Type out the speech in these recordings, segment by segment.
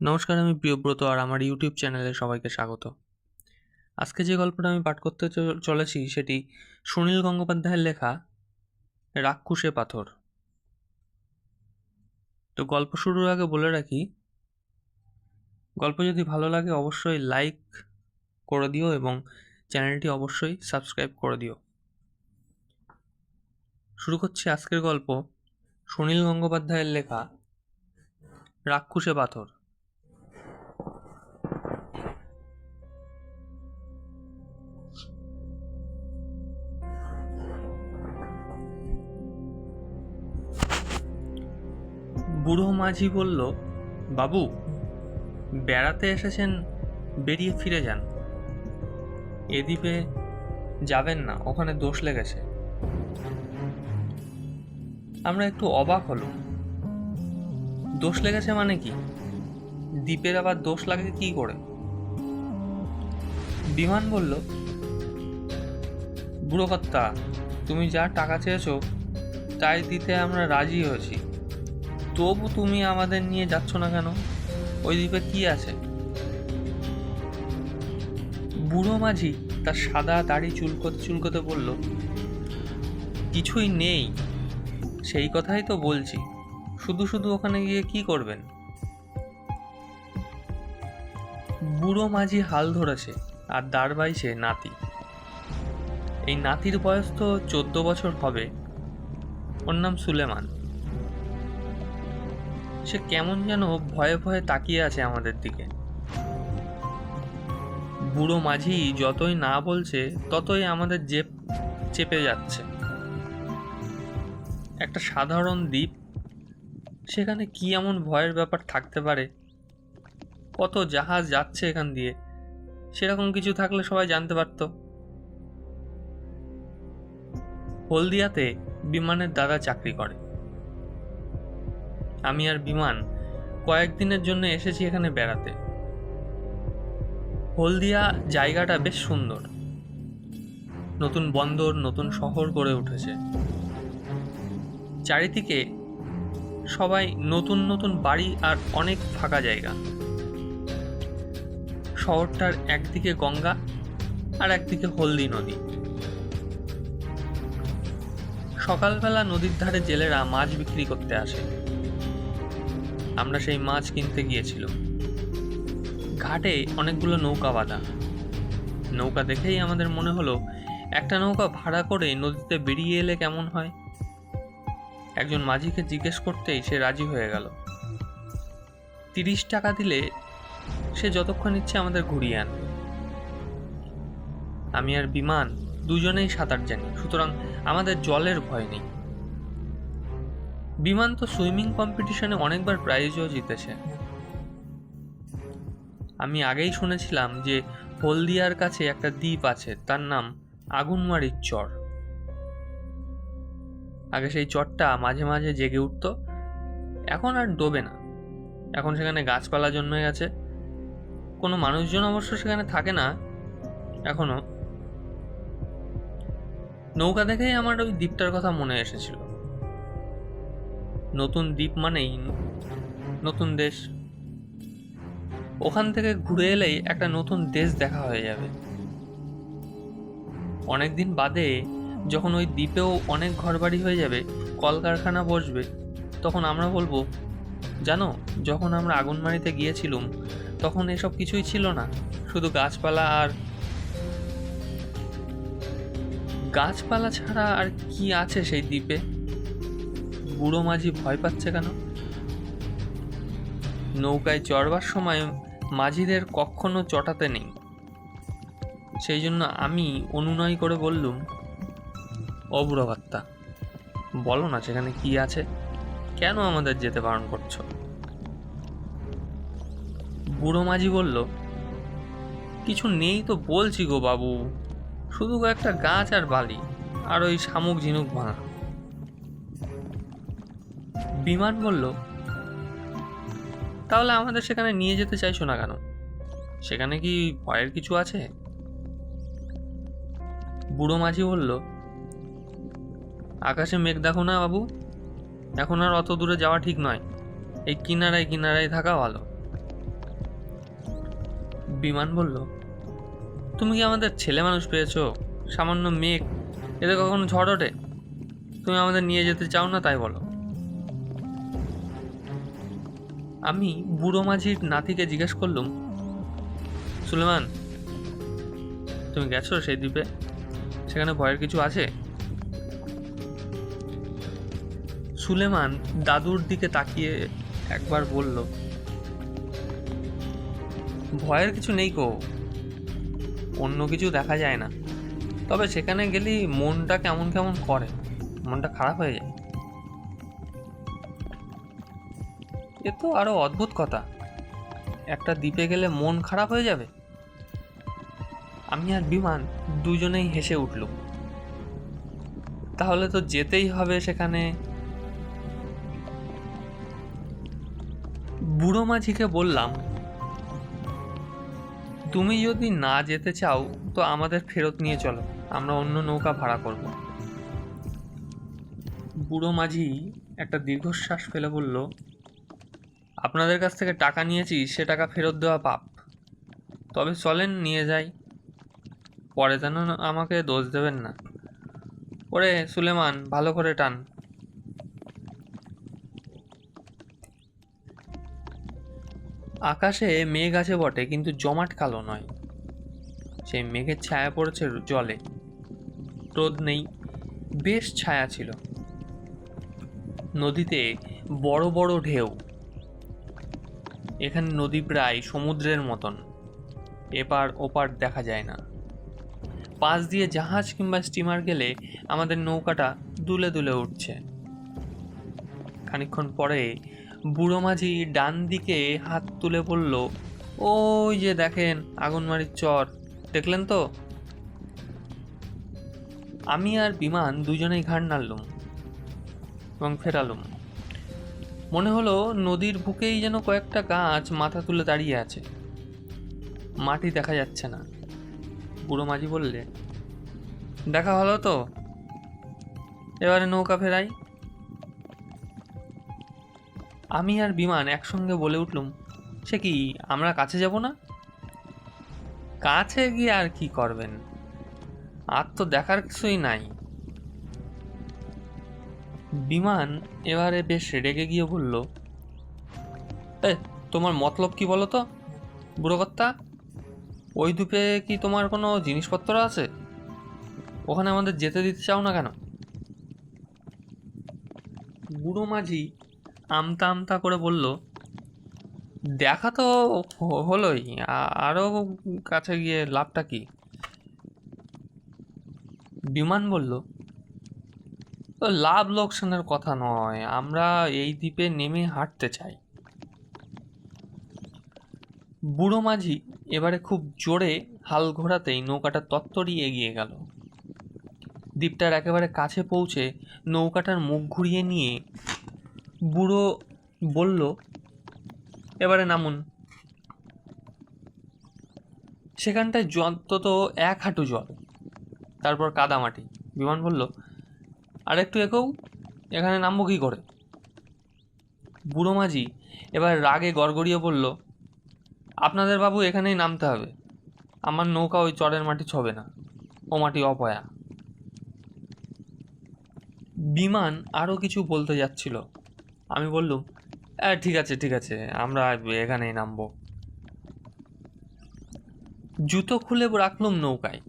নমস্কার, আমি প্রিয়ব্রত আর আমার ইউটিউব চ্যানেলে সবাইকে স্বাগত। আজকে যে গল্পটা আমি পাঠ করতে চলেছি সেটি সুনীল গঙ্গোপাধ্যায়ের লেখা রাক্ষুসে পাথর তো গল্প শুরুর আগে বলে রাখি, গল্প যদি ভালো লাগে অবশ্যই লাইক করে দিও এবং চ্যানেলটি অবশ্যই সাবস্ক্রাইব করে দিও। শুরু করছি আজকের গল্প সুনীল গঙ্গোপাধ্যায়ের লেখা রাক্ষুসে পাথর বুড়ো মাঝি বলল, বাবু, বেড়াতে এসেছেন, বেরিয়ে ফিরে যান। এ দ্বীপে যাবেন না, ওখানে দোষ লেগেছে। আমরা একটু অবাক হলো দোষ লেগেছে মানে কি? দ্বীপের আবার দোষ লাগে কি করে? বিমান বলল, বুড়ো কর্তা, তুমি যা টাকা চেয়েছো, তাই দিতে আমরা রাজি হয়েছি। তবু তুমি আমাদের নিয়ে যাচ্ছ না কেন? ওই দ্বীপে কি আছে? বুড়ো মাঝি তার সাদা দাড়ি চুলকোতে চুলকোতে বলল, কিছুই নেই। সেই কথাই তো বলছি। শুধু শুধু ওখানে গিয়ে কি করবেন? বুড়ো মাঝি হাল ধরেছে আর দাঁড় বাইছে নাতি। এই নাতির বয়স তো চোদ্দ বছর হবে। ওর নাম সুলেমান। সে কেমন যেন ভয়ে ভয়ে তাকিয়ে আছে আমাদের দিকে। বুড়ো মাঝি যতই না বলছে, ততই আমাদের জেপ চেপে যাচ্ছে। একটা সাধারণ দ্বীপ, সেখানে কি এমন ভয়ের ব্যাপার থাকতে পারে? কত জাহাজ যাচ্ছে এখান দিয়ে? সেরকম কিছু থাকলে সবাই জানতে পারত। হলদিয়াতে বিমানের দাদা চাকরি করে। আমি আর বিমান কয়েকদিনের জন্য এসেছি এখানে বেড়াতে। হলদিয়া জায়গাটা বেশ সুন্দর। নতুন বন্দর, নতুন শহর গড়ে উঠেছে। চারিদিকে সবাই নতুন নতুন বাড়ি আর অনেক ফাঁকা জায়গা। শহরটার একদিকে গঙ্গা আর একদিকে হলদি নদী। সকালবেলা নদীর ধারে জেলেরা মাছ বিক্রি করতে আসে। আমরা সেই মাছ কিনতে গিয়েছিল ঘাটে অনেকগুলো নৌকা বাঁধা। নৌকা দেখেই আমাদের মনে হলো, একটা নৌকা ভাড়া করে নদীতে বেরিয়ে এলে কেমন হয়? একজন মাঝিকে জিজ্ঞেস করতেই সে রাজি হয়ে গেল। তিরিশ টাকা দিলে সে যতক্ষণ ইচ্ছে আমাদের ঘুরিয়ে আনবে। আমি আর বিমান দুজনেই সাঁতার জানি, সুতরাং আমাদের জলের ভয় নেই। বিমান তো সুইমিং কম্পিটিশনে অনেকবার প্রাইজও জিতেছে। আমি আগেই শুনেছিলাম যে হলদিয়ার কাছে একটা দ্বীপ আছে, তার নাম আগুনমারির চর। আগে সেই চরটা মাঝে মাঝে জেগে উঠতো, এখন আর ডোবে না। এখন সেখানে গাছপালা জন্মে গেছে। কোনো মানুষজন অবশ্য সেখানে থাকে না, এখনও। নৌকা দেখেই আমার ওই দ্বীপটার কথা মনে এসেছিল। নতুন দ্বীপ মানেই নতুন দেশ। ওখান থেকে ঘুরে এলেই একটা নতুন দেশ দেখা হয়ে যাবে। অনেকদিন বাদে যখন ওই দ্বীপেও অনেক ঘরবাড়ি হয়ে যাবে, কলকারখানা বসবে, তখন আমরা বলব, জানো, যখন আমরা আগুনমারিতে গিয়েছিলাম, তখন এসব কিছুই ছিল না, শুধু গাছপালা আর গাছপালা ছাড়া আর কি আছে সেই দ্বীপে? বুড়ো মাঝি ভয় পাচ্ছে কেন? নৌকায় চড়বার সময় মাঝিদের কখনো চটাতে নেই। সেই জন্য আমি অনুনয় করে বললুম অবুড়ভাত্তা বলো না সেখানে কি আছে? কেন আমাদের যেতে বারণ করছ? বুড়ো মাঝি বলল, কিছু নেই তো বলছি গো বাবু, শুধু একটা গাছ আর বালি, আর ওই শামুক ঝিনুক ভাঙা। বিমান বলল, তাহলে আমাদের সেখানে নিয়ে যেতে চাইছো না কেন? সেখানে কি ভয়ের কিছু আছে? বুড়ো মাঝি বলল, আকাশে মেঘ দেখো না বাবু। এখন আর অত দূরে যাওয়া ঠিক নয়। এই কিনারায় কিনারায় থাকা ভালো। বিমান বলল, তুমি কি আমাদের ছেলে মানুষ পেয়েছ? সামান্য মেঘ? এতে কখনো ঝড় ওঠে? তুমি আমাদের নিয়ে যেতে চাও না তাই বলো। আমি বুড়ো মাঝির নাতিকে জিজ্ঞেস করলুম, সুলেমান, তুমি গেছো সেই দ্বীপে? সেখানে ভয়ের কিছু আছে? সুলেমান দাদুর দিকে তাকিয়ে একবার বলল, ভয়ের কিছু নেই কো অন্য কিছু দেখা যায় না। তবে সেখানে গেলেই মনটা কেমন কেমন করে, মনটা খারাপ হয়ে যায়। এ তো আরও অদ্ভুত কথা। একটা দ্বীপে গেলে মন খারাপ হয়ে যাবে? আমি আর বিমান দুজনেই হেসে উঠল তাহলে তো যেতেই হবে সেখানে। বুড়ো মাঝিকে বললাম, তুমি যদি না যেতে চাও, তো আমাদের ফেরত নিয়ে চলো। আমরা অন্য নৌকা ভাড়া করব। বুড়ো মাঝি একটা দীর্ঘশ্বাস ফেলে বলল আপনাদের কাছ থেকে টাকা নিয়েছি, সে টাকা ফেরত দেওয়া পাপ। তবে চলেন, নিয়ে যাই। পরে যেন আমাকে দোষ দেবেন না। ওরে সুলেমান, ভালো করে টান। আকাশে মেঘ আছে বটে, কিন্তু জমাট কালো নয়। সেই মেঘের ছায়া পড়েছে জলে। রোদ নেই, বেশ ছায়া ছিল। নদীতে বড় বড় ঢেউ। এখানে নদী প্রায় সমুদ্রের মতন। এপার ওপার দেখা যায় না। পাশ দিয়ে জাহাজ কিংবা স্টিমার গেলে আমাদের নৌকাটা দুলে দুলে উঠছে। খানিকক্ষণ পরে বুড়ো মাঝি ডান দিকে হাত তুলে বলল, ওই যে দেখেন আগুনমারির চর, দেখলেন তো? আমি আর বিমান দুজনেই ঘাড় নাড়লুম এবং ফেরালুম। মনে হলো নদীর বুকেই যেন কয়েকটা গাছ মাথা তুলে দাঁড়িয়ে আছে। মাটি দেখা যাচ্ছে না। বুড়ো মাঝি বললে, দেখা হলো তো? এবারে নৌকা ফেরাই। আমি আর বিমান একসঙ্গে বলে উঠলুম, সে কি, আমরা কাছে যাব না? কাছে গিয়ে আর কি করবেন? আর তো দেখার কিছুই নাই। বিমান এবারে বেশ রেগে গিয়ে বলল, এ, তোমার মতলব কি বলো তো, বুড়ো কর্তা? ওই দ্বীপে কি তোমার কোনো জিনিসপত্র আছে? ওখানে আমাদের যেতে দিতে চাও না কেন? বুড়ো মাঝি আমতা আমতা করে বলল, দেখা তো হলোই আরও কাছে গিয়ে লাভটা কি? বিমান বলল লাভ লোকসানের কথা নয়, আমরা এই দ্বীপে নেমে হাঁটতে চাই। বুড়ো মাঝি এবারে খুব জোরে হাল ঘোরাতেই নৌকাটা তত্তরই এগিয়ে গেল। দ্বীপটার একেবারে কাছে পৌঁছে নৌকাটার মুখ ঘুরিয়ে নিয়ে বুড়ো বলল, এবারে নামুন। সেখানটায় অন্তত এক হাঁটু জল, তারপর কাদামাটি। বিমান বলল আর একটু এগোও, এখানে নামবো কী করে? বুড়ো মাঝি এবার রাগে গড়গড়িয়ে বলল, আপনাদের বাবু এখানেই নামতে হবে। আমার নৌকা ওই চরের মাটি ছবে না, ও মাটি অপয়া। বিমান আরও কিছু বলতে যাচ্ছিল। আমি বললুম হ্যাঁ ঠিক আছে ঠিক আছে, আমরা এখানেই নামবো। জুতো খুলে রাখলুম নৌকায়।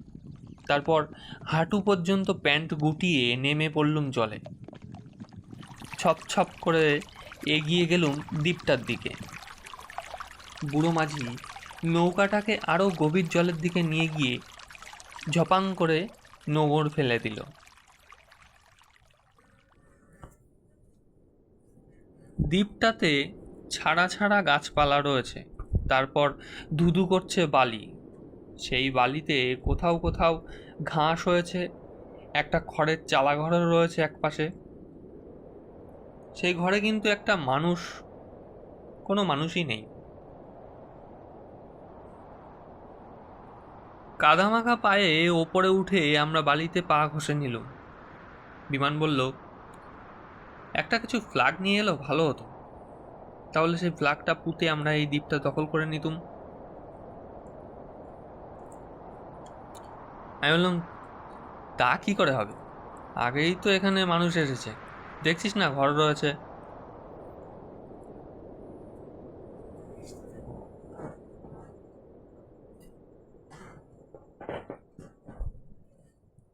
তারপর হাঁটু পর্যন্ত প্যান্ট গুটিয়ে নেমে পড়লুম জলে। ছপ ছপ করে এগিয়ে গেলুম দ্বীপটার দিকে। বুড়ো মাঝি নৌকাটাকে আরও গভীর জলের দিকে নিয়ে গিয়ে ঝপাং করে নোঙর ফেলে দিল। দ্বীপটাতে ছাড়া ছাড়া গাছপালা রয়েছে, তারপর ধুধু করছে বালি। সেই বালিতে কোথাও কোথাও ঘাস হয়েছে, একটা খড়ের চালা ঘরও রয়েছে এক পাশে সেই ঘরে কিন্তু একটা মানুষ, কোনো মানুষই নেই। কাদামাখা পায়ে ওপরে উঠে আমরা বালিতে পা ঘষে নিল বিমান বলল, একটা কিছু ফ্ল্যাগ নিয়ে এলো, ভালো হতো। তাহলে সেই ফ্ল্যাগটা পুঁতে আমরা এই দ্বীপটা দখল করে নিতুম। আমি বললাম, তা কি করে হবে? আগেই তো এখানে মানুষ এসেছে। দেখছিস না ঘর রয়েছে।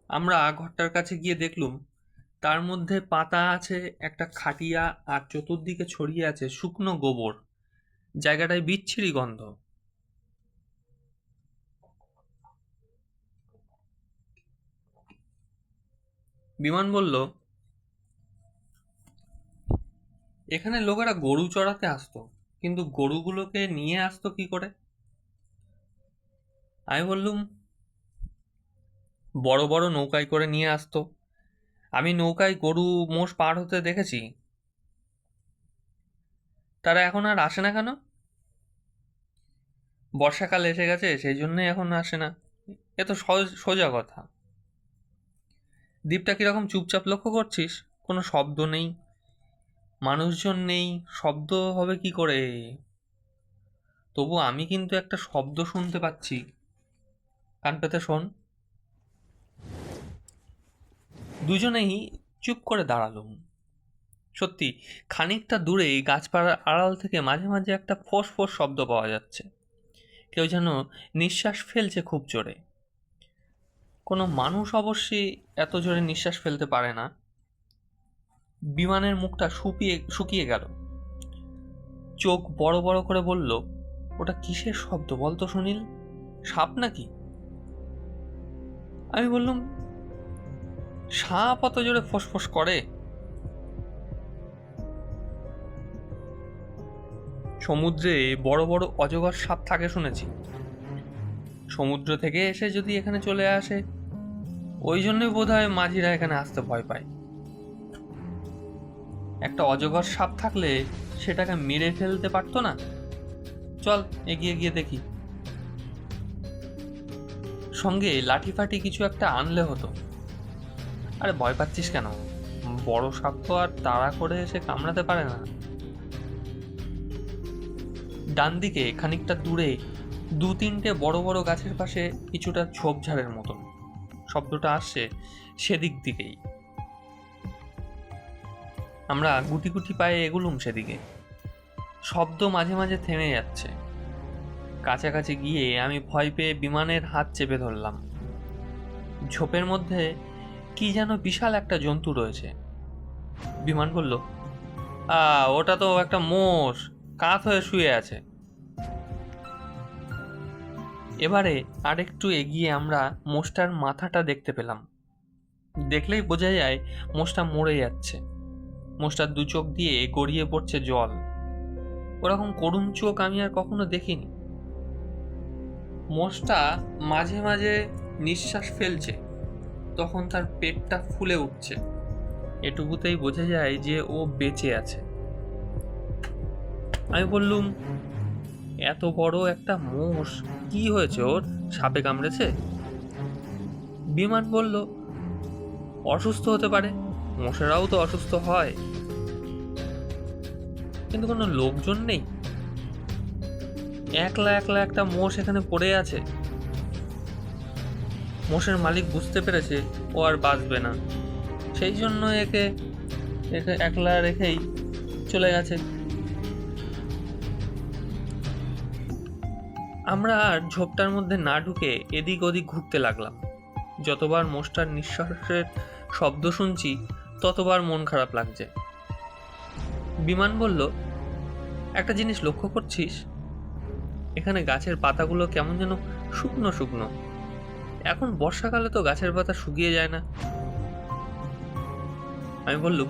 আমরা ঘরটার কাছে গিয়ে দেখলুম, তার মধ্যে পাতা আছে, একটা খাটিয়া, আর চতুর্দিকে ছড়িয়ে আছে শুকনো গোবর। জায়গাটায় বিচ্ছিরি গন্ধ। বিমান বলল, এখানে লোকেরা গরু চড়াতে আসতো, কিন্তু গরুগুলোকে নিয়ে আসতো কি করে? আমি বললুম, বড় বড় নৌকায় করে নিয়ে আসতো। আমি নৌকায় গরু মোষ পার হতে দেখেছি। তারা এখন আর আসে না কেন? বর্ষাকাল এসে গেছে, সেই জন্যই এখন আসে না। এ তো সোজা কথা। দ্বীপটা কীরকম চুপচাপ লক্ষ্য করছিস? কোনো শব্দ নেই। মানুষজন নেই। শব্দ হবে কি করে? তবু আমি কিন্তু একটা শব্দ শুনতে পাচ্ছি। কান পেতে শোন। দুজনেই চুপ করে দাঁড়ালুম সত্যি, খানিকটা দূরে গাছপালার আড়াল থেকে মাঝে মাঝে একটা ফোঁস ফোঁস শব্দ পাওয়া যাচ্ছে। কেউ যেন নিঃশ্বাস ফেলছে খুব জোরে। কোনো মানুষ অবশ্যই এত জোরে নিঃশ্বাস ফেলতে পারে না। বিমানের মুখটা শুকিয়ে শুকিয়ে গেল। চোখ বড় বড় করে বলল, ওটা কিসের শব্দ বলতো সুনীল? সাপ নাকি? আমি বললাম, সাপ অত জোরে ফোসফোস করে। সমুদ্রে বড় বড় অজগর সাপ থাকে শুনেছি। সমুদ্র থেকে এসে যদি এখানে চলে আসে ওই জন্যই বোধ হয় মাঝিরা এখানে আসতে ভয় পায়। একটা অজগর সাপ থাকলে সেটাকে মেরে ফেলতে পারতো না? চল, এগিয়ে গিয়ে দেখি। সঙ্গে লাঠি ফাটি কিছু একটা আনলে হতো। আরে ভয় পাচ্ছিস কেন? বড় সাপ তো আর তাড়া করে এসে কামড়াতে পারে না। ডান দিকে খানিকটা দূরে দু তিনটে বড় বড় গাছের পাশে কিছুটা ঝোপঝাড়ের মতন। শব্দটা আসছে সেদিক দিকেই। আমরা গুটি গুটি পায়ে এগুলুম সেদিকে। শব্দ মাঝে মাঝে থেমে যাচ্ছে। কাছাকাছি গিয়ে আমি ভয় পেয়ে বিমানের হাত চেপে ধরলাম। ঝোপের মধ্যে কি যেন বিশাল একটা জন্তু রয়েছে। বিমান বলল আ ওটা তো একটা মোষ, কাত হয়ে শুয়ে আছে। এবারে আরেকটু এগিয়ে আমরা মোষটার মাথাটা দেখতে পেলাম। দেখলেই বোঝা যায় মোষটা মরে যাচ্ছে। মোষটার দু চোখ দিয়ে গড়িয়ে পড়ছে জল। ওরকম করুণ চোখ আমি আর কখনো দেখিনি। মোষটা মাঝে মাঝে নিঃশ্বাস ফেলছে, তখন তার পেটটা ফুলে উঠছে। এটুকুতেই বোঝা যায় যে ও বেঁচে আছে। আমি বললুম এত বড় একটা মোষ, কি হয়েছে ওর? সাপে কামড়েছে? বিমান বলল, অসুস্থ হতে পারে মোষেরাও তো অসুস্থ হয়। কিন্তু কোনো লোকজন নেই। একলা একলা একটা মোষ এখানে পড়ে আছে। মোষের মালিক বুঝতে পেরেছে, ও আর বাঁচবে না। সেই জন্য একে একে একলা রেখেই চলে গেছে। আমরা আর ঝোপটার মধ্যে না ঢুকে এদিক ওদিক ঘুরতে লাগলাম। যতবার মোষটার নিঃশ্বাসের শব্দ শুনছি, ততবার মন খারাপ লাগছে। বিমান বলল, একটা জিনিস লক্ষ্য করছিস? এখানে গাছের পাতাগুলো কেমন যেন শুকনো শুকনো। এখন বর্ষাকালে তো গাছের পাতা শুকিয়ে যায় না। আমি বললুম,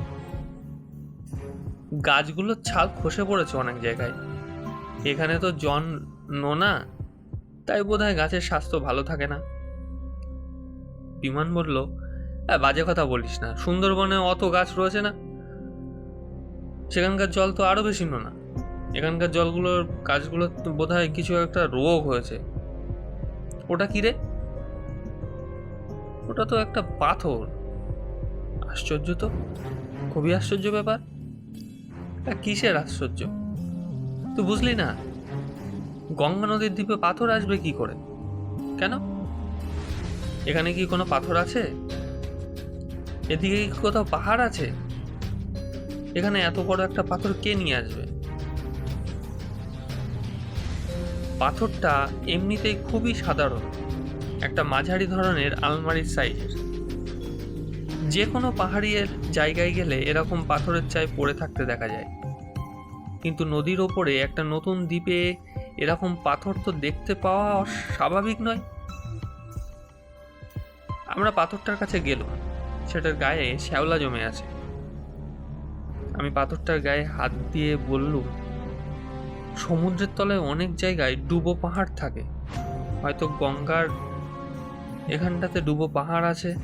গাছগুলোর ছাল খসে পড়েছে অনেক জায়গায়। এখানে তো জন নোনা? তাই বোধ হয় গাছের স্বাস্থ্য ভালো থাকে না। বিমান বলল "হ্যাঁ, বাজে কথা বলিস না। সুন্দরবনে অত গাছ রয়েছে না। সেখানকার জল তো আরও বেশি নোনা। এখানকার জলগুলোর গাছগুলোর বোধ হয় কিছু একটা রোগ হয়েছে। ওটা কি রে? ওটা তো একটা পাথর। আশ্চর্য তো। খুবই আশ্চর্য ব্যাপার। কিসের আশ্চর্য? তুই বুঝলি না? গঙ্গা নদীর দ্বীপে পাথর আসবে কি করে? কেন? এখানে কি কোনো পাথর আছে? এদিকে কি কোথাও পাহাড় আছে? এখানে এত বড় একটা পাথর কে নিয়ে আসবে? পাথরটা এমনিতেই খুবই সাধারণ, একটা মাঝারি ধরনের আলমারির সাইজের। যে কোনো পাহাড়ির জায়গায় গেলে এরকম পাথরের চাই পড়ে থাকতে দেখা যায়। কিন্তু নদীর ওপরে একটা নতুন দ্বীপে এরকম পাথর তো দেখতে পাওয়া স্বাভাবিক নয়। আমরা পাথরটার কাছে গেলাম। সেটার গায়ে শ্যাওলা জমে আছে। আমি পাথরটার গায়ে হাত দিয়ে বললুম, সমুদ্রের তলায় অনেক জায়গায় ডুবো পাহাড় থাকে। হয়তো গঙ্গার এখানটাতে ডুবো পাহাড় আছে।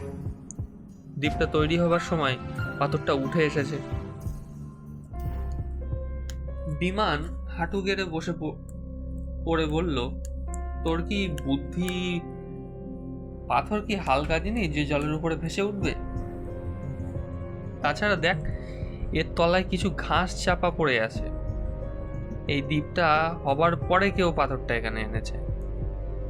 দ্বীপটা তৈরি হবার সময় পাথরটা উঠে এসেছে। বিমান হাঁটু গেড়ে বসে প- পড়ে বলল, তোর কি বুদ্ধি, পাথর কি হালকা জিনিস যে জলের উপরে ভেসে উঠবে? তাছাড়া দেখ, এর তলায় কিছু ঘাস চাপা পড়ে আছে। এই দ্বীপটা হবার পরে কেউ পাথরটা এখানে এনেছে।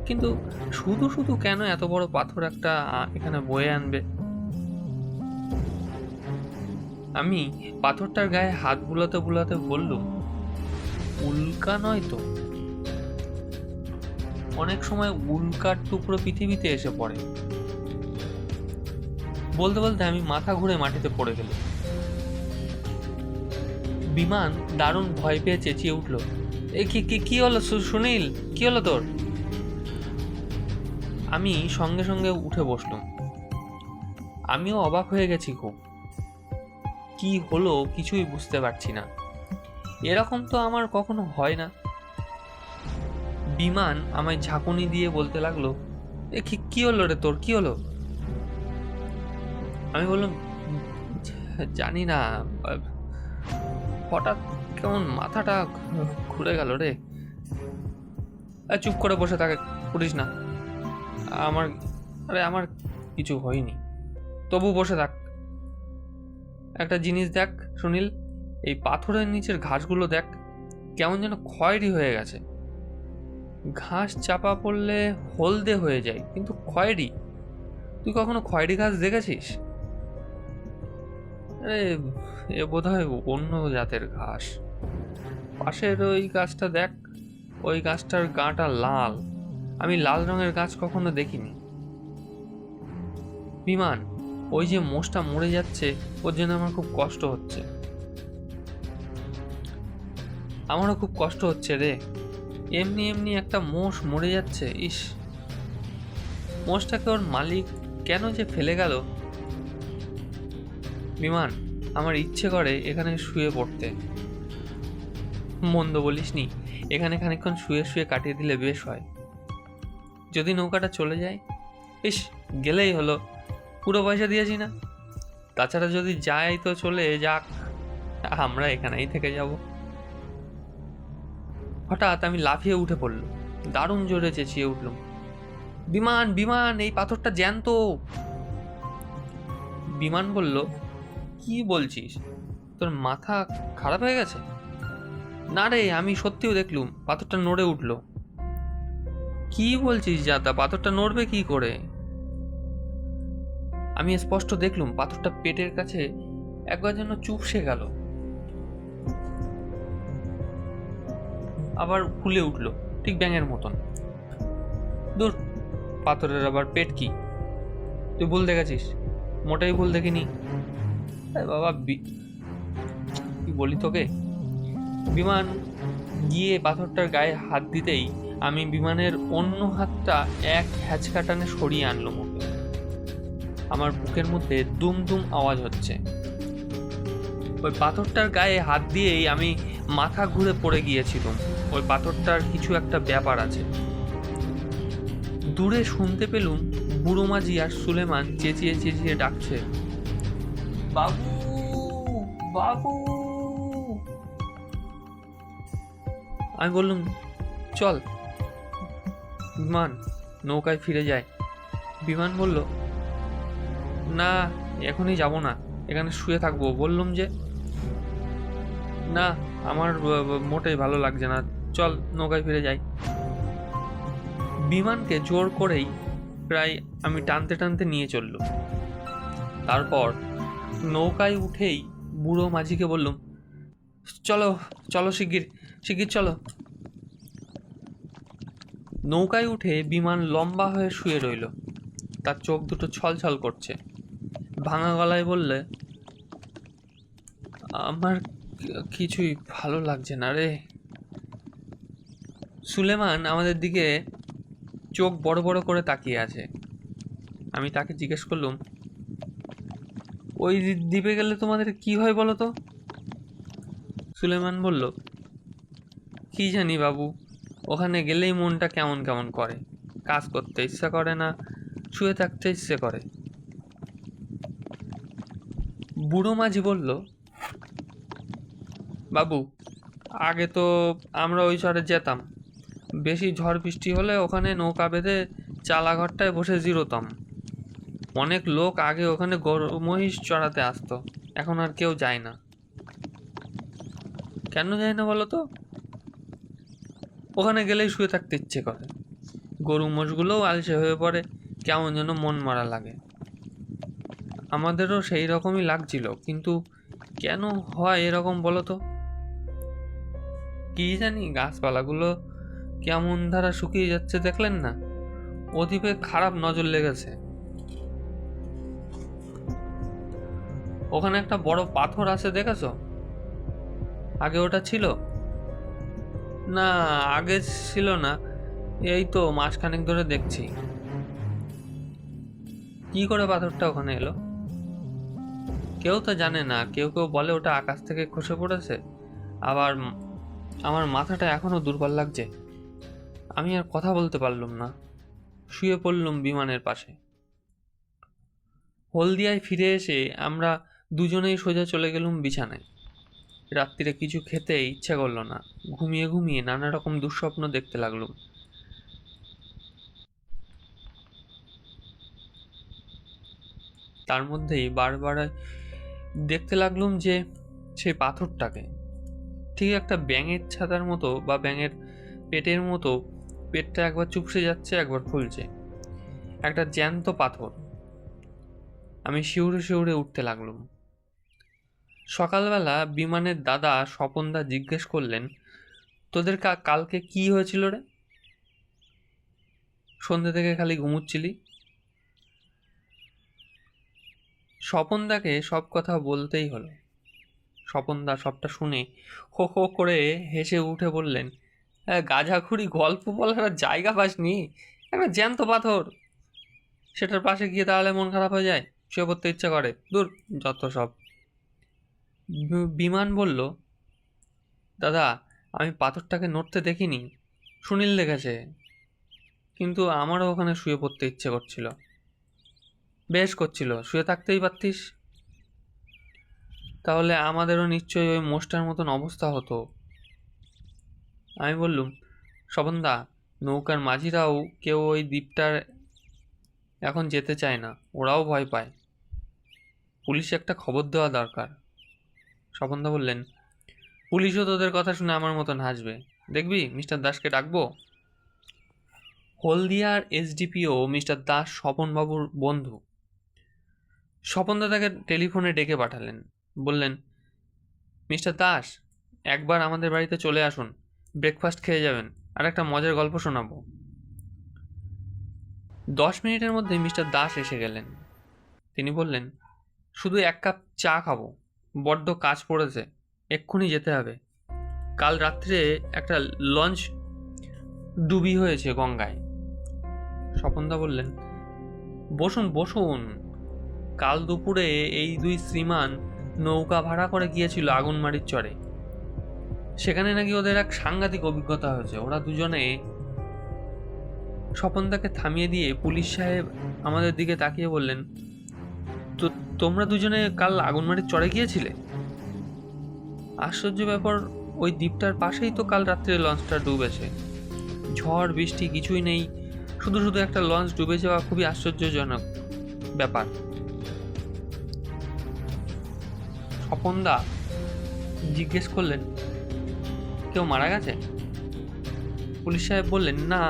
কিন্তু শুধু শুধু কেন এত বড় পাথর একটা এখানে বয়ে আনবে? আমি পাথরটার গায়ে হাত বুলাতে বুলাতে বললুম, উল্কা নয় তো? অনেক সময় উল্কার টুকরো পৃথিবীতে এসে পড়ে। বলতে বলতে আমি মাথা ঘুরে মাটিতে পড়ে গেল। বিমান দারুণ ভয় পেয়ে চেঁচিয়ে উঠল, এ কি কি হলো সুনীল? কি হলো তোর? আমি সঙ্গে সঙ্গে উঠে বসলাম। আমিও অবাক হয়ে গেছি খুব। কি হলো কিছুই বুঝতে পারছি না। এরকম তো আমার কখনো হয় না। বিমান আমায় ঝাঁকুনি দিয়ে বলতে লাগল, এ কি হলো রে তোর? কি হলো? আমি বললাম, জানি না হঠাৎ কেমন মাথাটা ঘুরে গেল রে। চুপ করে বসে থাকে করিস না। আমার, আরে আমার কিছু হয়নি। তবু বসে থাক। একটা জিনিস দেখ, সুনীল, এই পাথরের নিচের ঘাসগুলো দেখ, কেমন যেন খয়েরি হয়ে গেছে। ঘাস চাপা পড়লে হলদে হয়ে যায়, কিন্তু খয়েরি? তুই কখনো খয়েরি ঘাস দেখেছিস? আরে, এ বোধ হয় অন্য জাতের ঘাস। পাশের ওই গাছটা দেখ, ওই গাছটার গাটা লাল। আমি লাল রঙের গাছ কখনো দেখিনি। বিমান, ওই যে মোষটা মরে যাচ্ছে, ওর জন্য আমার খুব কষ্ট হচ্ছে। আমারও খুব কষ্ট হচ্ছে রে। এমনি এমনি একটা মোষ মরে যাচ্ছে, ইস। মোষটাকে ওর মালিক কেন যে ফেলে গেল? বিমান, আমার ইচ্ছে করে এখানে শুয়ে পড়তে। মন্দ বলিসনি এখানে খানিকক্ষণ শুয়ে শুয়ে কাটিয়ে দিলে বেশ হয়। যদি নৌকাটা চলে যায়, ইস, গেলেই হলো। পুরো পয়সা দিয়েছি না। তাছাড়া যদি যায় তো চলে যাক, আমরা এখানেই থেকে যাব। হঠাৎ আমি লাফিয়ে উঠে পড়ল। দারুণ জোরে চেঁচিয়ে উঠলাম বিমান বিমান, এই পাথরটা জ্যান্ত। বিমান বলল, কি বলছিস? তোর মাথা খারাপ হয়ে গেছে? না রে, আমি সত্যিও দেখলুম, পাথরটা নড়ে উঠল। কি বলছিস যাতা পাথরটা নড়বে কি করে? আমি স্পষ্ট দেখলুম, পাথরটা পেটের কাছে একবার যেন চুপসে গেল। আবার ফুলে উঠল, ঠিক ব্যাঙের মতন। দূর, পাথরের আবার পেট কি? তুই ভুল দেখেছিস, মোটেই ভুল দেখিনি। বাবা কি বলি তোকে? বিমান গিয়ে পাথরটার গায়ে হাত দিতেই আমি বিমানের অন্য হাতটা এক হ্যাচকা টানে সরিয়ে আনলো মুখে। আমার বুকের মধ্যে দুম দুম আওয়াজ হচ্ছে। ওই পাথরটার গায়ে হাত দিয়েই আমি মাথা ঘুরে পড়ে গিয়েছিলাম ওই পাথরটার কিছু একটা ব্যাপার আছে। দূরে শুনতে পেলুম বুড়ো মাঝি আর সুলেমান চেঁচিয়ে চেঁচিয়ে ডাকছে, বাবু বাবু! আমি বললুম, চল। বিমান নৌকায় ফিরে যায়। বিমান বলল, না, এখনই যাব না, এখানে শুয়ে থাকব। বললুম যে, না আমার মোটেই ভালো লাগছে না। চল, নৌকায় ফিরে যাই। বিমানকে জোর করেই প্রায় আমি টানতে টানতে নিয়ে চললুম তারপর নৌকায় উঠেই বুড়ো মাঝিকে বললুম, চলো চলো শিগগির শিগগির চলো। নৌকায় উঠে বিমান লম্বা হয়ে শুয়ে রইল। তার চোখ দুটো ছলছল করছে। ভাঙা গলায় বললে, আমার কিছুই ভালো লাগছে না রে। সুলেমান আমাদের দিকে চোখ বড় বড় করে তাকিয়ে আছে। আমি তাকে জিজ্ঞেস করলুম, ওই দ্বী- দ্বীপে গেলে তোমাদের কি হয় বলো তো? সুলেমান বলল, কি জানি বাবু, ওখানে গেলেই মনটা কেমন কেমন করে। কাজ করতে ইচ্ছা করে না, শুয়ে থাকতে ইচ্ছে করে। বুড়ো মাঝি বলল বাবু, আগে তো আমরা ওই চরে যেতাম। বেশি ঝড় বৃষ্টি হলে ওখানে নৌকা বেঁধে চালাঘরটায় বসে জিরোতাম। অনেক লোক আগে ওখানে গরু, মহিষ চড়াতে আসতো। এখন আর কেউ যায় না। কেন যায় না বলো তো? ওখানে গেলেই শুয়ে থাকতে ইচ্ছে করে। গরু মোষগুলোও আলসে হয়ে পড়ে, কেমন যেন মন মারা লাগে। আমাদেরও সেই রকমই লাগছিল, কিন্তু কেন হয় এরকম বলো তো? কি জানি গাছপালাগুলো কেমন ধারা শুকিয়ে যাচ্ছে দেখলেন না? অধিপে খারাপ নজর লেগেছে। ওখানে একটা বড় পাথর আছে দেখেছ? আগে ওটা ছিল? না, আগে ছিল না। এই তো মাসখানেক ধরে দেখছি। কি করে পাথরটা ওখানে এলো? কেউ তো জানে না। কেউ কেউ বলে ওটা আকাশ থেকে খসে পড়েছে। আবার আমার মাথাটা এখনও দুর্বল লাগছে। আমি আর কথা বলতে পারলুম না। শুয়ে পড়লুম বিমানের পাশে। হলদিয়ায় ফিরে এসে আমরা দুজনেই সোজা চলে গেলুম বিছানায়। রাত্রিরে কিছু খেতে ইচ্ছা করল না। ঘুমিয়ে ঘুমিয়ে নানা রকম দুঃস্বপ্ন দেখতে লাগলুম। তার মধ্যেই বারবার দেখতে লাগলুম যে সেই পাথরটাকে। ঠিক একটা ব্যাঙের ছাতার মতো বা ব্যাঙের পেটের মতো পেটটা একবার চুপসে যাচ্ছে, একবার ফুলছে। একটা জ্যান্ত পাথর। আমি শিউরে শিউরে উঠতে লাগলুম। সকালবেলা বিমানের দাদা স্বপনদা জিজ্ঞেস করলেন, তোদের কালকে কি হয়েছিল রে? সন্ধ্যে থেকে খালি ঘুমুচ্ছিলি। স্বপনদাকে সব কথা বলতেই হলো। স্বপনদা সবটা শুনে হো হো করে হেসে উঠে বললেন "হ্যাঁ, গাঁজাখুরি গল্প বলার জায়গা পাসনি একটা জ্যান্ত পাথর। সেটার পাশে গিয়ে তাহলে মন খারাপ হয়ে যায় শুয়ে পড়তে ইচ্ছা করে। দূর যত সব। বিমান বলল দাদা আমি পাথরটাকে নড়তে দেখিনি সুনীল দেখেছে। কিন্তু আমারও ওখানে শুয়ে পড়তে ইচ্ছে করছিল। বেশ করছিল শুয়ে থাকতেই পারতিস? তাহলে আমাদেরও নিশ্চয়ই ওই মোষটার মতন অবস্থা হতো। আমি বললুম স্বপনদা নৌকার মাঝিরাও কেউ ওই দ্বীপটার এখন যেতে চায় না, ওরাও ভয় পায়। পুলিশে একটা খবর দেওয়া দরকার। স্বপনদা বললেন, পুলিশও তোদের কথা শুনে আমার মতন হাসবে। দেখবি, মিস্টার দাসকে ডাকবো? হলদিয়ার এসডিপিও মিস্টার দাস স্বপনবাবুর বন্ধু। স্বপনদা তাকে টেলিফোনে ডেকে পাঠালেন। বললেন, মিস্টার দাস, একবার আমাদের বাড়িতে চলে আসুন ব্রেকফাস্ট খেয়ে যাবেন, আর একটা মজার গল্প শোনাবো। দশ মিনিটের মধ্যে মিস্টার দাস এসে গেলেন। তিনি বললেন, শুধু এক কাপ চা খাব, বড্ড কাজ পড়েছে, এক্ষুনি যেতে হবে। কাল রাত্রে একটা লঞ্চ ডুবি হয়েছে গঙ্গায়। স্বপনদা বললেন, বসুন বসুন, কাল দুপুরে এই দুই শ্রীমান নৌকা ভাড়া করে গিয়েছিল আগুনমারির চরে। সেখানে নাকি ওদের এক সাংঘাতিক অভিজ্ঞতা হয়েছে। ওরা দুজনে স্বপনদাকে থামিয়ে দিয়ে পুলিশ সাহেব আমাদের দিকে তাকিয়ে বললেন, তো তোমরা দুজনে কাল আগুনমারির চরে গিয়েছিলে? আশ্চর্য ব্যাপার, ওই দ্বীপটার পাশেই তো কাল রাত্রে লঞ্চটা ডুবেছে। ঝড়, বৃষ্টি কিছুই নেই। শুধু শুধু একটা লঞ্চ ডুবে যাওয়া খুবই আশ্চর্যজনক ব্যাপার। স্বপনদা জিজ্ঞেস করলেন, কেউ মারা গেছে? পুলিশ সাহেব বললেন, না,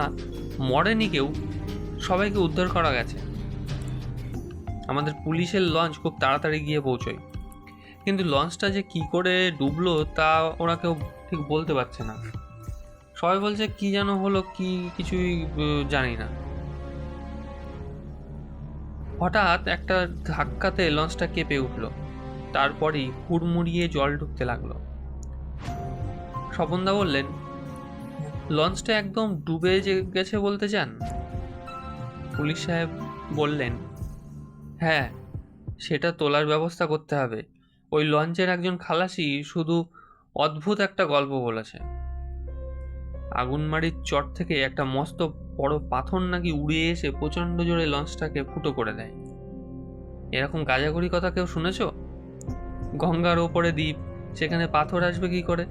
মরেনি কেউ, সবাইকে উদ্ধার করা গেছে। আমাদের পুলিশের লঞ্চ খুব তাড়াতাড়ি গিয়ে পৌঁছয়। কিন্তু লঞ্চটা যে কি করে ডুবলো তা ওরা কেউ ঠিক বলতে পারছে না। সবাই বলছে, কি যেন হলো, কি কিছুই জানি না। হঠাৎ একটা ধাক্কাতে লঞ্চটা কেঁপে উঠল। তারপরেই হুড়মুড়িয়ে জল ঢুকতে লাগল। স্বপনদা বললেন, লঞ্চটা একদম ডুবে গেছে বলতে চান? পুলিশ সাহেব বললেন হ্যাঁ সেটা তোলার ব্যবস্থা করতে হবে। ওই লঞ্চের একজন খালাসি শুধু অদ্ভুত একটা গল্প বলেছে। আগুনমারির চট থেকে একটা মস্ত বড় পাথর নাকি উড়ে এসে প্রচণ্ড জোরে লঞ্চটাকে ফুটো করে দেয়। এরকম গাজাগরি কথা কেউ শুনেছ? গঙ্গার ওপরে দ্বীপ, সেখানে পাথর আসবে কি করে?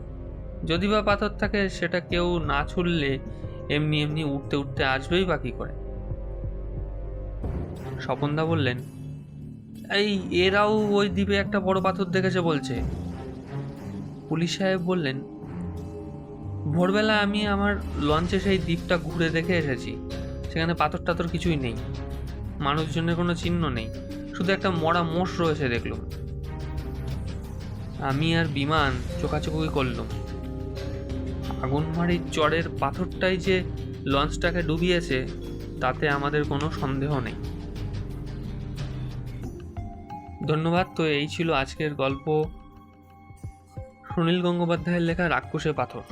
যদি বা পাথর থাকে, সেটা কেউ না ছুড়লে এমনি এমনি উঠতে উঠতে আসবেই বা কি করে? স্বপনদা বললেন, এই এরাও ওই দ্বীপে একটা বড় পাথর দেখেছে বলছে। পুলিশ সাহেব বললেন, ভোরবেলা আমি আমার লঞ্চে সেই দ্বীপটা ঘুরে দেখে এসেছি। সেখানে পাথর টাথর কিছুই নেই। মানুষজনের কোনো চিহ্ন নেই। শুধু একটা মরা মোষ রয়েছে দেখলুম। আমি আর বিমান চোখাচোখি করলাম। আগুনমারির চরের পাথরটাই যে লঞ্চটাকে ডুবিয়েছে, তাতে আমাদের কোনো সন্দেহ নেই। ধন্যবাদ, তো এই ছিল আজকের গল্প। সুনীল গঙ্গোপাধ্যায়ের লেখা রাক্ষসে পাথর।